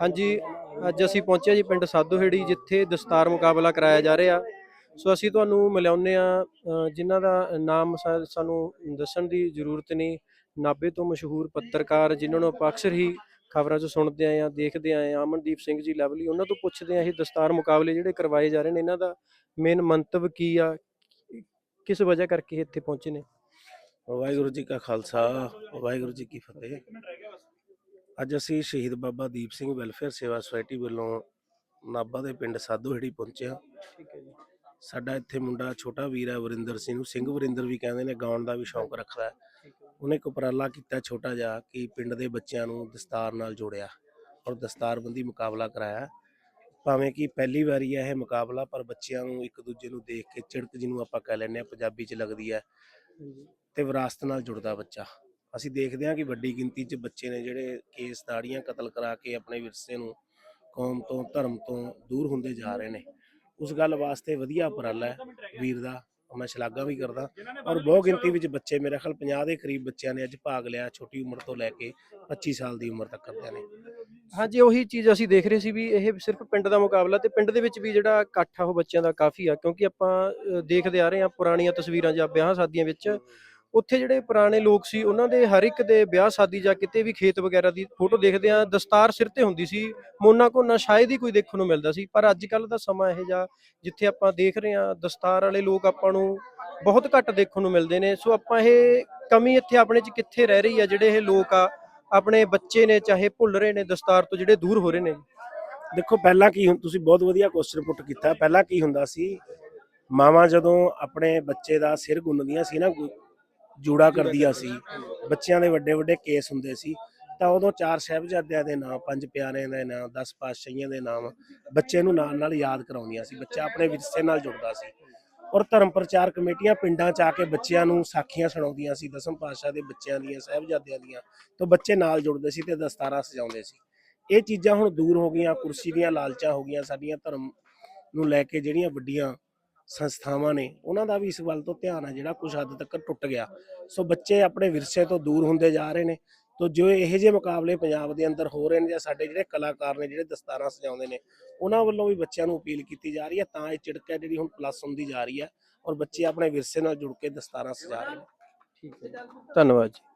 ਹਾਂਜੀ, ਅੱਜ ਅਸੀਂ ਪਹੁੰਚੇ ਜੀ ਪਿੰਡ ਸਾਧੂਹੇੜੀ, ਜਿੱਥੇ ਦਸਤਾਰ ਮੁਕਾਬਲਾ ਕਰਾਇਆ ਜਾ ਰਿਹਾ। ਸੋ ਅਸੀਂ ਤੁਹਾਨੂੰ ਮਿਲਾਉਂਦੇ ਆ ਜਿਨ੍ਹਾਂ ਦਾ ਨਾਮ ਸਾਨੂੰ ਦੱਸਣ ਦੀ ਜ਼ਰੂਰਤ ਨਹੀਂ। ਨਾਬੇ ਤੋਂ ਮਸ਼ਹੂਰ ਪੱਤਰਕਾਰ, ਜਿਨ੍ਹਾਂ ਨੂੰ ਆਪਾਂ ਅਕਸਰ ਹੀ ਖਬਰਾਂ 'ਚ ਸੁਣਦੇ ਆਏ ਆ ਦੇਖਦੇ ਆਏ ਆ ਅਮਨਦੀਪ ਸਿੰਘ ਜੀ ਲਵਲੀ, ਉਹਨਾਂ ਤੋਂ ਪੁੱਛਦੇ ਆ ਇਹ ਦਸਤਾਰ ਮੁਕਾਬਲੇ ਜਿਹੜੇ ਕਰਵਾਏ ਜਾ ਰਹੇ ਨੇ, ਇਹਨਾਂ ਦਾ ਮੇਨ ਮੰਤਵ ਕੀ ਆ? ਕਿਸ ਵਜ੍ਹਾ ਕਰਕੇ ਇਹ ਇੱਥੇ ਪਹੁੰਚੇ ਨੇ? ਵਾਹਿਗੁਰੂ ਜੀ ਕਾ ਖਾਲਸਾ, ਵਾਹਿਗੁਰੂ ਜੀ ਕੀ ਫਤਿਹ। ਅੱਜ ਅਸੀਂ ਸ਼ਹੀਦ ਬਾਬਾ ਦੀਪ ਸਿੰਘ ਵੈਲਫੇਅਰ ਸੇਵਾ ਸੁਸਾਇਟੀ ਵੱਲੋਂ ਨਾਭਾ ਦੇ ਪਿੰਡ ਸਾਧੋਹੇੜੀ ਪਹੁੰਚੇ ਹਾਂ। ਠੀਕ ਹੈ ਜੀ। ਸਾਡਾ ਇੱਥੇ ਮੁੰਡਾ ਛੋਟਾ ਵੀਰ ਹੈ ਵਰਿੰਦਰ ਸਿੰਘ ਨੂੰ ਸਿੰਘ ਵਰਿੰਦਰ ਵੀ ਕਹਿੰਦੇ ਨੇ ਗਾਉਣ ਦਾ ਵੀ ਸ਼ੌਂਕ ਰੱਖਦਾ ਹੈ। ਉਹਨੇ ਇੱਕ ਉਪਰਾਲਾ ਕੀਤਾ ਛੋਟਾ ਜਿਹਾ ਕਿ ਪਿੰਡ ਦੇ ਬੱਚਿਆਂ ਨੂੰ ਦਸਤਾਰ ਨਾਲ ਜੋੜਿਆ ਔਰ ਦਸਤਾਰਬੰਦੀ ਮੁਕਾਬਲਾ ਕਰਾਇਆ। ਭਾਵੇਂ ਕਿ ਪਹਿਲੀ ਵਾਰੀ ਹੈ ਇਹ ਮੁਕਾਬਲਾ ਪਰ ਬੱਚਿਆਂ ਨੂੰ ਇੱਕ ਦੂਜੇ ਨੂੰ ਦੇਖ ਕੇ ਚਿੜਕ ਜਿਹਨੂੰ ਆਪਾਂ ਕਹਿ ਲੈਂਦੇ ਆ ਪੰਜਾਬੀ 'ਚ ਲੱਗਦੀ ਹੈ ਤੇ ਵਿਰਾਸਤ ਨਾਲ ਜੁੜਦਾ ਬੱਚਾ। ਅਸੀਂ ਦੇਖਦੇ ਹਾਂ ਕਿ ਵੱਡੀ ਗਿਣਤੀ 'ਚ ਬੱਚੇ ਨੇ ਜਿਹੜੇ ਕੇਸ ਦਾੜੀਆਂ ਕਤਲ ਕਰਾ ਕੇ ਆਪਣੇ ਵਿਰਸੇ ਨੂੰ ਕੌਮ ਤੋਂ, ਧਰਮ ਤੋਂ ਦੂਰ ਹੁੰਦੇ ਜਾ ਰਹੇ ਨੇ। ਉਸ ਗੱਲ ਵਾਸਤੇ ਵਧੀਆ ਉਪਰਾਲਾ ਹੈ ਵੀਰ ਦਾ, ਮੈਂ ਸ਼ਲਾਘਾ ਵੀ ਕਰਦਾ। ਔਰ ਬਹੁਤ ਗਿਣਤੀ ਵਿੱਚ ਬੱਚੇ ਮੇਰੇ ਖਿਆਲ 50 ਦੇ ਕਰੀਬ ਬੱਚਿਆਂ ਨੇ ਅੱਜ ਭਾਗ ਲਿਆ, ਛੋਟੀ ਉਮਰ ਤੋਂ ਲੈ ਕੇ 25 ਸਾਲ ਦੀ ਉਮਰ ਤੱਕ ਕਰਦਿਆਂ ਨੇ। ਹਾਂਜੀ, ਉਹੀ ਚੀਜ਼ ਅਸੀਂ ਦੇਖ ਰਹੇ ਸੀ ਵੀ ਇਹ ਸਿਰਫ ਪਿੰਡ ਦਾ ਮੁਕਾਬਲਾ ਤੇ ਪਿੰਡ ਦੇ ਵਿੱਚ ਵੀ ਜਿਹੜਾ ਇਕੱਠ ਆ ਉਹ ਬੱਚਿਆਂ ਦਾ ਕਾਫੀ ਆ, ਕਿਉਂਕਿ ਆਪਾਂ ਦੇਖਦੇ ਆ ਰਹੇ ਆ ਪੁਰਾਣੀਆਂ ਤਸਵੀਰਾਂ ਜਾਂ ਵਿਆਹ ਸ਼ਾਦੀਆਂ ਵਿੱਚ ਉੱਥੇ ਜਿਹੜੇ ਪੁਰਾਣੇ ਲੋਕ ਸੀ, ਉਹਨਾਂ ਦੇ ਹਰ ਇੱਕ ਦੇ ਵਿਆਹ ਸ਼ਾਦੀ ਜਾਂ ਕਿਤੇ ਵੀ ਖੇਤ ਵਗੈਰਾ ਦੀ ਫੋਟੋ ਦੇਖਦੇ ਆ ਦਸਤਾਰ ਸਿਰ ਤੇ ਹੁੰਦੀ ਸੀ, ਮੋਨਾ ਕੋਨਾ ਸ਼ਾਇਦ ਹੀ ਕੋਈ ਦੇਖਣ ਨੂੰ ਮਿਲਦਾ ਸੀ, ਪਰ ਅੱਜ ਕੱਲ ਦਾ ਸਮਾਂ ਇਹ ਜਾ ਜਿੱਥੇ ਆਪਾਂ ਦੇਖ ਰਹੇ ਆ ਦਸਤਾਰ ਵਾਲੇ ਲੋਕ ਆਪਾਂ ਨੂੰ ਬਹੁਤ ਘੱਟ ਦੇਖਣ ਨੂੰ ਮਿਲਦੇ ਨੇ, ਸੋ ਆਪਾਂ ਇਹ ਕਮੀ ਇੱਥੇ ਆਪਣੇ 'ਚ ਕਿੱਥੇ ਰਹਿ ਰਹੀ ਆ, ਜਿਹੜੇ ਇਹ ਲੋਕ ਆ, ਆਪਣੇ ਬੱਚੇ ਨੇ ਚਾਹੇ ਭੁੱਲ ਰਹੇ ਨੇ ਦਸਤਾਰ ਤੋਂ ਜਿਹੜੇ ਦੂਰ ਹੋ ਰਹੇ ਨੇ? ਦੇਖੋ, ਪਹਿਲਾਂ ਕੀ ਹੁਣ ਤੁਸੀਂ ਬਹੁਤ ਵਧੀਆ ਕੁਐਸਚਨ ਪੁੱਟ ਕੀਤਾ, ਪਹਿਲਾਂ ਕੀ ਹੁੰਦਾ ਸੀ, ਮਾਵਾਂ ਜਦੋਂ ਆਪਣੇ ਬੱਚੇ ਦਾ ਸਿਰ ਗੁੰਨਦੀਆਂ ਸੀ ਨਾ ਜੂੜਾ ਕਰਦੀਆਂ ਸੀ। ਬੱਚਿਆਂ ਦੇ ਵੱਡੇ ਵੱਡੇ ਕੇਸ ਹੁੰਦੇ ਸੀ। ਤਾਂ ਉਦੋਂ ਚਾਰ ਸਾਹਿਬਜ਼ਾਦਿਆਂ ਦੇ ਨਾਮ, ਪੰਜ ਪਿਆਰਿਆਂ ਦੇ ਨਾਮ 10 ਪਾਤਸ਼ਾਹੀਆਂ ਦੇ ਨਾਮ ਬੱਚੇ ਨੂੰ ਨਾਲ ਨਾਲ ਯਾਦ ਕਰਾਉਂਦੀਆਂ ਸੀ। ਬੱਚਾ ਆਪਣੇ ਵਿਰਸੇ ਨਾਲ ਜੁੜਦਾ ਸੀ। ਔਰ ਧਰਮ ਪ੍ਰਚਾਰ ਕਮੇਟੀਆਂ ਪਿੰਡਾਂ 'ਚ ਆ ਕੇ ਬੱਚਿਆਂ ਨੂੰ ਸਾਖੀਆਂ ਸੁਣਾਉਂਦੀਆਂ ਸੀ। ਦਸਮ ਪਾਤਸ਼ਾਹ ਦੇ ਬੱਚਿਆਂ ਦੀਆਂ, ਸਾਹਿਬਜ਼ਾਦਿਆਂ ਦੀਆਂ ਤਾਂ ਬੱਚੇ ਨਾਲ ਜੁੜਦੇ ਸੀ ਤੇ ਦਸਤਾਰਾਂ ਸਜਾਉਂਦੇ ਸੀ। ਇਹ ਚੀਜ਼ਾਂ ਹੁਣ ਦੂਰ ਹੋ ਗਈਆਂ, ਕੁਰਸੀ ਦੀਆਂ ਲਾਲਚਾਂ ਹੋ ਗਈਆਂ। ਸਾਡੀਆਂ ਧਰਮ ਨੂੰ ਲੈ ਕੇ ਜਿਹੜੀਆਂ ਵੱਡੀਆਂ ਸੰਸਥਾਵਾਂ ਨੇ ਉਹਨਾਂ ਦਾ ਵੀ ਇਸ ਵੱਲ ਤੋਂ ਧਿਆਨ ਹੈ ਜਿਹੜਾ ਕੁਝ ਹੱਦ ਤੱਕ ਟੁੱਟ ਗਿਆ। ਸੋ ਬੱਚੇ ਆਪਣੇ ਵਿਰਸੇ ਤੋਂ ਦੂਰ ਹੁੰਦੇ ਜਾ ਰਹੇ ਨੇ। ਤੋ ਜੋ ਇਹੋ ਜਿਹੇ ਮੁਕਾਬਲੇ ਪੰਜਾਬ ਦੇ ਅੰਦਰ ਹੋ ਰਹੇ ਨੇ ਜਾਂ ਸਾਡੇ ਜਿਹੜੇ ਕਲਾਕਾਰ ਨੇ ਜਿਹੜੇ ਦਸਤਾਰਾਂ ਸਜਾਉਂਦੇ ਨੇ ਉਹਨਾਂ ਵੱਲੋਂ ਵੀ ਬੱਚਿਆਂ ਨੂੰ ਅਪੀਲ ਕੀਤੀ ਜਾ ਰਹੀ ਹੈ ਤਾਂ ਇਹ ਚਿੜਕ ਹੈ ਜਿਹੜੀ ਹੁਣ ਪਲੱਸ ਹੁੰਦੀ ਜਾ ਰਹੀ ਹੈ ਔਰ ਬੱਚੇ ਆਪਣੇ ਵਿਰਸੇ ਨਾਲ ਜੁੜ ਕੇ ਦਸਤਾਰਾਂ ਸਜਾ ਰਹੇ ਨੇ। ਧੰਨਵਾਦ ਜੀ।